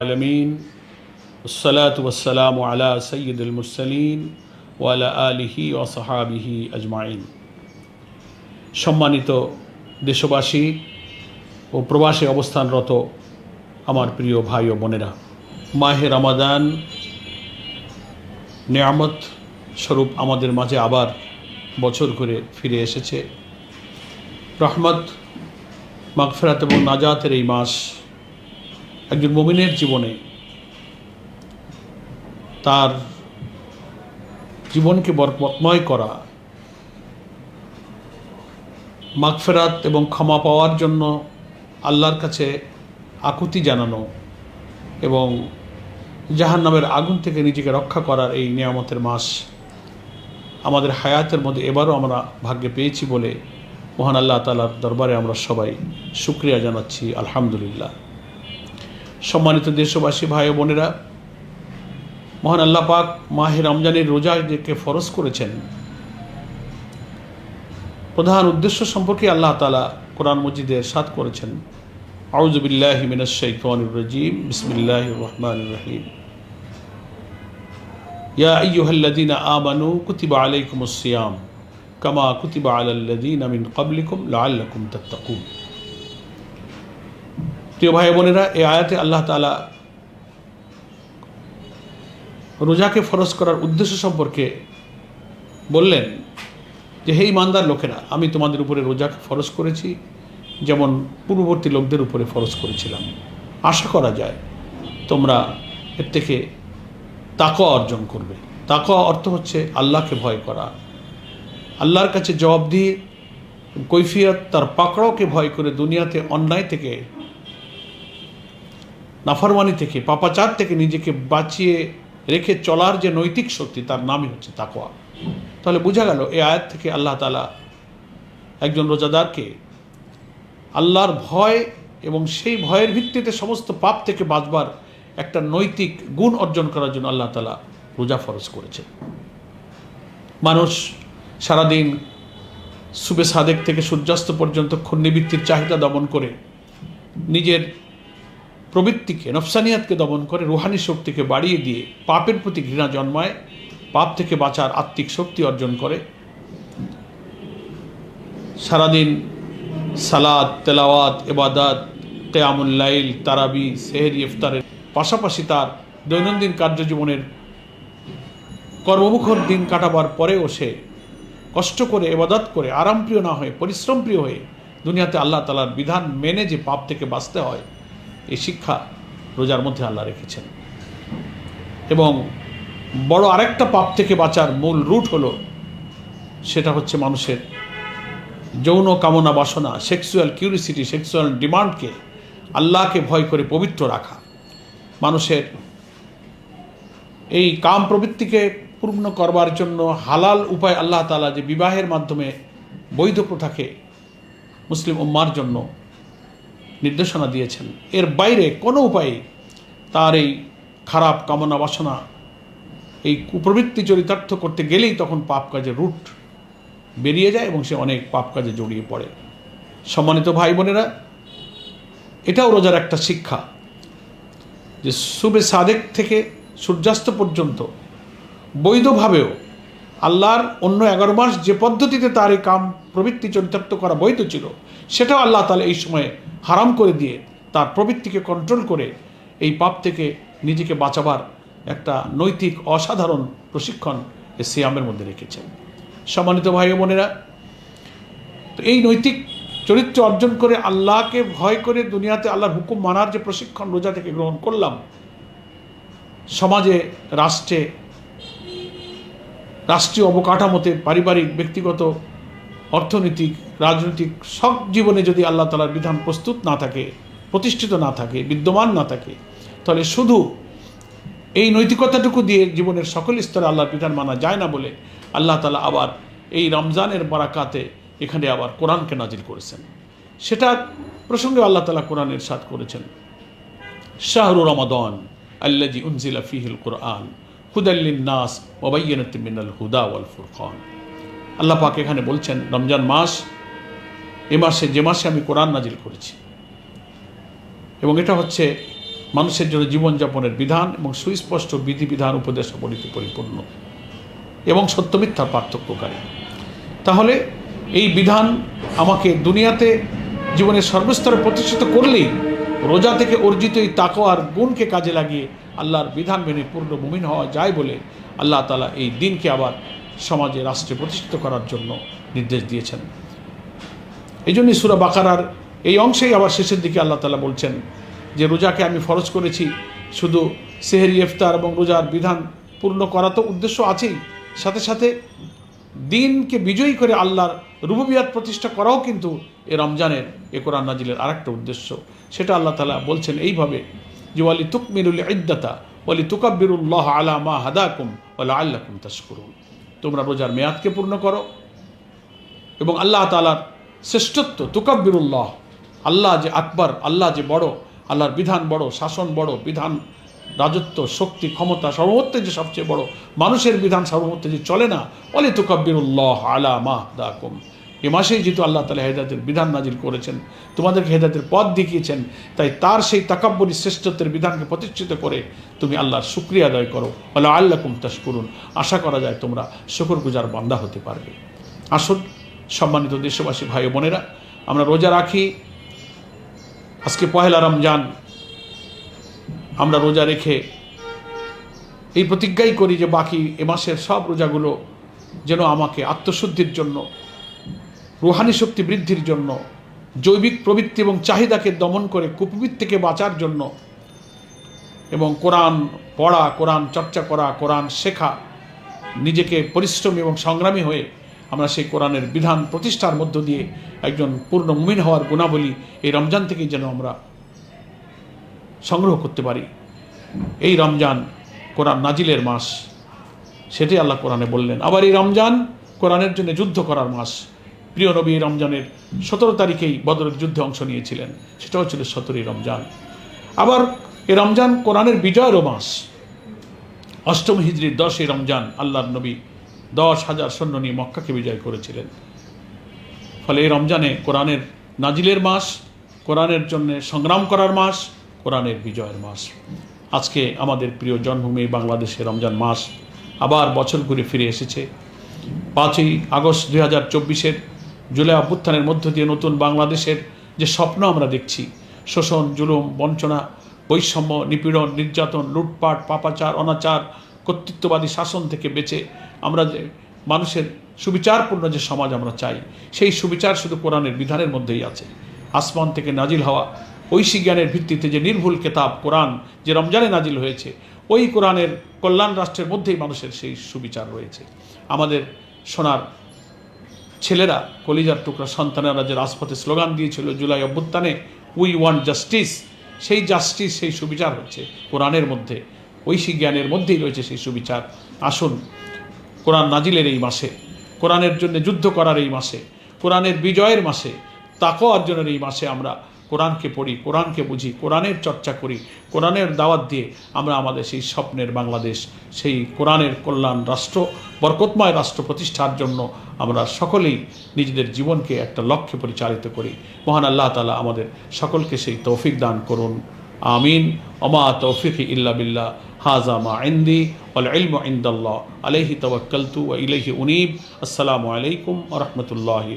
العالمين والصلاة والسلام على سيد المرسلين وعلى آله وصحابه أجمعين সম্মানিত দেশবাসী ও প্রবাসে অবস্থানরত আমার প্রিয় ভাই ও বোনেরা মাহে রমাদান নেয়ামত স্বরূপ আমাদের মাঝে আবার বছর করে ফিরে এসেছে রহমত মাগফেরাত এবং নাজাতের এই মাস একজন মমিনের জীবনে তার জীবনকে বরকতময় করা, মাগফেরাত এবং ক্ষমা পাওয়ার জন্য আল্লাহর কাছে আকুতি জানানো এবং জাহান নামের আগুন থেকে নিজেকে রক্ষা করার এই নিয়ামতের মাস আমাদের হায়াতের মধ্যে এবারও আমরা ভাগ্যে পেয়েছি বলে মহান আল্লাহ তালার দরবারে আমরা সবাই শুক্রিয়া জানাচ্ছি, আলহামদুলিল্লাহ। সম্মানিত দেশবাসী ভাই বোনেরা, মহান আল্লাহ পাক মাহে রমজানের রোজাকে ফরজ করেছেন, প্রধান উদ্দেশ্য সম্পর্কে আল্লাহ তালা কোরআন মজিদে সাত করেছেন। আউজবিল্লাহ মিনাশাইতানির রাজিম বিসমিল্লাহ রহমান রহিম। ইয়া আইয়ুহাল্লাযীনা আমানু কুতিবা আলাইকুমুস সিয়াম, কামা কুতিবা আলাল লাযীনা মিন ক্বাবলিকুম লাআল্লাকুম তাত্তাকুন। প্রিয় ভাই বোনেরা, এই আয়াতে আল্লাহ তালা রোজাকে ফরজ করার উদ্দেশ্য সম্পর্কে বললেন যে, হে ইমানদার লোকেরা, আমি তোমাদের উপরে রোজাকে ফরজ করেছি, যেমন পূর্ববর্তী লোকদের উপরে ফরজ করেছিলাম। আশা করা যায় তোমরা এর থেকে তাকওয়া অর্জন করবে। তাকওয়া অর্থ হচ্ছে আল্লাহকে ভয় করা। আল্লাহর কাছে জবাব দিয়ে কৈফিয়ত, তার পাকড়াওকে ভয় করে দুনিয়াতে অন্যায় থেকে নাফরমানি থেকে, পাপাচার থেকে নিজেকে বাঁচিয়ে রেখে চলার যে নৈতিক শক্তি, তার নামই হচ্ছে তাকোয়া তাহলে বোঝা গেল, এই আয়াত থেকে আল্লাহ তালা একজন রোজাদারকে আল্লাহর ভয় এবং সেই ভয়ের ভিত্তিতে সমস্ত পাপ থেকে বাঁচবার একটা নৈতিক গুণ অর্জন করার জন্য আল্লাহ তালা রোজা ফরজ করেছে মানুষ সারাদিন সুবে সাদেক থেকে সূর্যাস্ত পর্যন্ত ক্ষণ্যবৃত্তির চাহিদা দমন করে নিজের প্রবৃত্তিকে, নফসানিয়াতকে দমন করে, রুহানি শক্তিকে বাড়িয়ে দিয়ে পাপের প্রতি ঘৃণা জন্মায়, পাপ থেকে বাঁচার আত্মিক শক্তি অর্জন করে। সারাদিন সালাদ তেলাওয়াত এবাদাত কেয়ামুল্লাইল তারাবি, সেহেরি, ইফতারের পাশাপাশি তার দৈনন্দিন কার্যজীবনের কর্মমুখর দিন কাটাবার পরেও সে কষ্ট করে এবাদত করে, আরামপ্রিয় না হয়ে, পরিশ্রমপ্রিয় হয়ে দুনিয়াতে আল্লাহ তালার বিধান মেনে যে পাপ থেকে বাঁচতে হয় এই শিক্ষা রোজার মধ্যে আল্লাহ রেখেছেন। এবং বড় আরেকটা পাপ থেকে বাঁচার মূল রুট হলো, সেটা হচ্ছে মানুষের যৌন কামনা বাসনা সেক্সুয়াল কিউরিসিটি সেক্সুয়াল ডিমান্ডকে আল্লাহকে ভয় করে পবিত্র রাখা। মানুষের এই কাম প্রবৃত্তিকে পূর্ণ করবার জন্য হালাল উপায় আল্লাহ তালা যে বিবাহের মাধ্যমে বৈধ প্রথাকে মুসলিম উম্মার জন্য নির্দেশনা দিয়েছেন। এর বাইরে কোনো উপায়ে তার এই খারাপ কামনা বাসনা, এই কুপ্রবৃত্তি চরিতার্থ করতে গেলেই তখন পাপ কাজে রুট বেরিয়ে যায় এবং সে অনেক পাপ কাজে জড়িয়ে পড়ে। সম্মানিত ভাই বোনেরা, এটাও রোজার একটা শিক্ষা যে সুবে সাদেক থেকে সূর্যাস্ত পর্যন্ত বৈধভাবেও আল্লাহর অন্য এগারো মাস যে পদ্ধতিতে তার এই কাম প্রবৃত্তি চরিতার্থ করা বৈধ ছিল, সেটাও আল্লাহ তাহলে এই সময়ে হারাম করে দিয়ে তার প্রবৃত্তিকে কন্ট্রোল করে এই পাপ থেকে নিজেকে বাঁচাবার একটা নৈতিক অসাধারণ প্রশিক্ষণ এ সিয়ামের মধ্যে রেখেছেন। সম্মানিত ভাই বোনেরা, তো এই নৈতিক চরিত্র অর্জন করে আল্লাহকে ভয় করে দুনিয়াতে আল্লাহর হুকুম মানার যে প্রশিক্ষণ রোজা থেকে গ্রহণ করলাম, সমাজে, রাষ্ট্রে রাষ্ট্রীয় অবকাঠামোতে পারিবারিক, ব্যক্তিগত, অর্থনৈতিক, রাজনৈতিক সব জীবনে যদি আল্লাহ তালার বিধান প্রস্তুত না থাকে, প্রতিষ্ঠিত না থাকে, বিদ্যমান না থাকে, তাহলে শুধু এই নৈতিকতাটুকু দিয়ে জীবনের সকল স্তরে আল্লাহর বিধান মানা যায় না বলে আল্লাহ তালা আবার এই রমজানের বারাকাতে এখানে আবার কোরআনকে নাজির করেছেন। সেটা প্রসঙ্গে আল্লাহ তালা কোরআনের সাথ করেছেন। শাহরু রমাদন আল্লাজি উনজিলা ফিহিল কোরআন। হুদাল্লিন নাস মিনাল হুদা ওয়াল ফুরকান। আল্লাহ পাক এখানে বলছেন, রমজান মাস, এ মাসে, যে মাসে আমি কোরআন নাজিল করেছি। এবং এটা হচ্ছে মানুষের জন্য জীবনযাপনের বিধান এবং সুস্পষ্ট বিধিবিধান উপদেশাবলিতে পরিপূর্ণ এবং সত্য মিথ্যার পার্থক্যকারী। তাহলে এই বিধান আমাকে দুনিয়াতে জীবনের সর্বস্তরে প্রতিষ্ঠিত করলেই, রোজা থেকে অর্জিত এই তাকোয়ার গুণকে কাজে লাগিয়ে আল্লাহর বিধান মেনে পূর্ণ মুমিন হওয়া যায় বলে আল্লাহ তালা এই দিনকে আবার সমাজে, রাষ্ট্রে প্রতিষ্ঠিত করার জন্য নির্দেশ দিয়েছেন। এই জন্যই সুরা বাকারার এই অংশেই আবার শেষের দিকে আল্লাহ তালা বলছেন যে, রোজাকে আমি ফরজ করেছি, শুধু সেহেরি, ইফতার এবং রোজার বিধান পূর্ণ করা তো উদ্দেশ্য আছেই। সাথে সাথে দিনকে বিজয়ী করে আল্লাহর রুবুবিয়াত প্রতিষ্ঠা করাও কিন্তু এ রমজানের এ কোরআন নাজিলের আরেকটা উদ্দেশ্য। সেটা আল্লাহ তালা বলছেন এইভাবে যে ওয়ালি তুকমিরুল ইদ্দাতা ওয়ালি তুকাব্বিরুল্লাহ আলা মা হাদাকুম ওয়ালা আল্লাকুম তাশকুরুন। তোমরা রোজার মেয়াদকে পূর্ণ করো এবং আল্লাহ তালার শ্রেষ্ঠত্ব, তুকাব্বিরুল্লাহ, আল্লাহ যে আকবর, আল্লাহ যে বড়, আল্লাহর বিধান বড়, শাসন বড়, বিধান, রাজত্ব, শক্তি, ক্ষমতা সর্বমত্বে যে সবচেয়ে বড়, মানুষের বিধান সর্বমত্তে যে চলে না অলি তুকাব্বিরুল্লাহ আলা মাহ দাকুম এ মাসেই যেহেতু আল্লাহ তালা হেদায়তের বিধান নাজিল করেছেন, তোমাদেরকে হেদায়তের পথ দেখিয়েছেন, তাই তার সেই তাকাব্বরী শ্রেষ্ঠত্বের বিধানকে প্রতিষ্ঠিত করে তুমি আল্লাহর শুক্রিয়া আদায় করো। বলে আল্লাহ কুমতাস করুন আশা করা যায় তোমরা শুকর গুজার বান্দা হতে পারবে। আসুন, সম্মানিত দেশবাসী, ভাই বোনেরা, আমরা রোজা রাখি। আজকে পহেলা রমজান। আমরা রোজা রেখে এই প্রতিজ্ঞাই করি যে বাকি এ মাসের সব রোজাগুলো যেন আমাকে আত্মশুদ্ধির জন্য রুহানি শক্তি বৃদ্ধির জন্য, জৈবিক প্রবৃত্তি এবং চাহিদাকে দমন করে কুপবৃত্তি থেকে বাঁচার জন্য এবং কোরআন পড়া, কোরআন চর্চা করা, কোরআন শেখা, নিজেকে পরিশ্রমী এবং সংগ্রামী হয়ে আমরা সেই কোরআনের বিধান প্রতিষ্ঠার মধ্য দিয়ে একজন পূর্ণ মুমিন হওয়ার গুণাবলী এই রমজান থেকেই যেন আমরা সংগ্রহ করতে পারি। এই রমজান কোরআন নাজিলের মাস, সেটাই আল্লাহ কোরআনে বললেন। আবার এই রমজান কোরআনের জন্য যুদ্ধ করার মাস প্রিয় নবী রমজানের সতেরো তারিখেই বদরের যুদ্ধে অংশ নিয়েছিলেন। সেটাও ছিল সতেরোই রমজান। আবার এ রমজান কোরআনের বিজয়েরও মাস। অষ্টম হিজড়ির দশই রমজান আল্লাহর নবী দশ হাজার সৈন্য নিয়ে মক্কাকে বিজয় করেছিলেন। ফলে এই রমজানে কোরআনের নাজিলের মাস, কোরআনের জন্য সংগ্রাম করার মাস, কোরআনের বিজয়ের মাস। আজকে আমাদের প্রিয় জন্মভূমি বাংলাদেশের রমজান মাস আবার বছর ঘুরে ফিরে এসেছে। পাঁচই আগস্ট দুই হাজার চব্বিশের জুলাই অভ্যুত্থানের মধ্য দিয়ে নতুন বাংলাদেশের যে স্বপ্ন আমরা দেখছি, শোষণ, জুলুম, বঞ্চনা, বৈষম্য, নিপীড়ন, নির্যাতন, লুটপাট, পাপাচার, অনাচার, কর্তৃত্ববাদী শাসন থেকে বেঁচে আমরা যে মানুষের সুবিচারপূর্ণ যে সমাজ আমরা চাই, সেই সুবিচার শুধু কোরআনের বিধানের মধ্যেই আছে। আসমান থেকে নাজিল হওয়া ঐশী জ্ঞানের ভিত্তিতে যে নির্ভুল কেতাব, কোরআন যে রমজানে নাজিল হয়েছে, ওই কোরআনের কল্যাণ রাষ্ট্রের মধ্যেই মানুষের সেই সুবিচার রয়েছে। আমাদের সোনার ছেলেরা, কলিজার টুকরা সন্তানেরা যে রাজপথে স্লোগান দিয়েছিল জুলাই অভ্যুত্থানে উই ওয়ান্ট জাস্টিস সেই জাস্টিস সেই সুবিচার হচ্ছে কোরআনের মধ্যে, ঐশী জ্ঞানের মধ্যেই রয়েছে সেই সুবিচার। আসুন, কোরআন নাজিলের এই মাসে, কোরআনের জন্য যুদ্ধ করার এই মাসে, কোরআনের বিজয়ের মাসে তাকও অর্জনের এই মাসে আমরা কোরআনকে পড়ি, কোরআনকে বুঝি, কোরআনের চর্চা করি, কোরআনের দাওয়াত দিয়ে আমরা আমাদের সেই স্বপ্নের বাংলাদেশ, সেই কোরআনের কল্যাণ রাষ্ট্র, বরকতময় রাষ্ট্র প্রতিষ্ঠার জন্য আমরা সকলেই নিজেদের জীবনকে একটা লক্ষ্যে পরিচালিত করি। মহান আল্লাহ তালা আমাদের সকলকে সেই তৌফিক দান করুন। আমিন। অমা তৌফিক ইল্লা বিল্লাহ। হাজা মা ইন্দি ওয়াল ইনদাল্লাহ। আলাইহি তাওয়াক্কালতু ওয়া ইলাইহি উনীব। আসসালামু আলাইকুম ওয়া রাহমাতুল্লাহি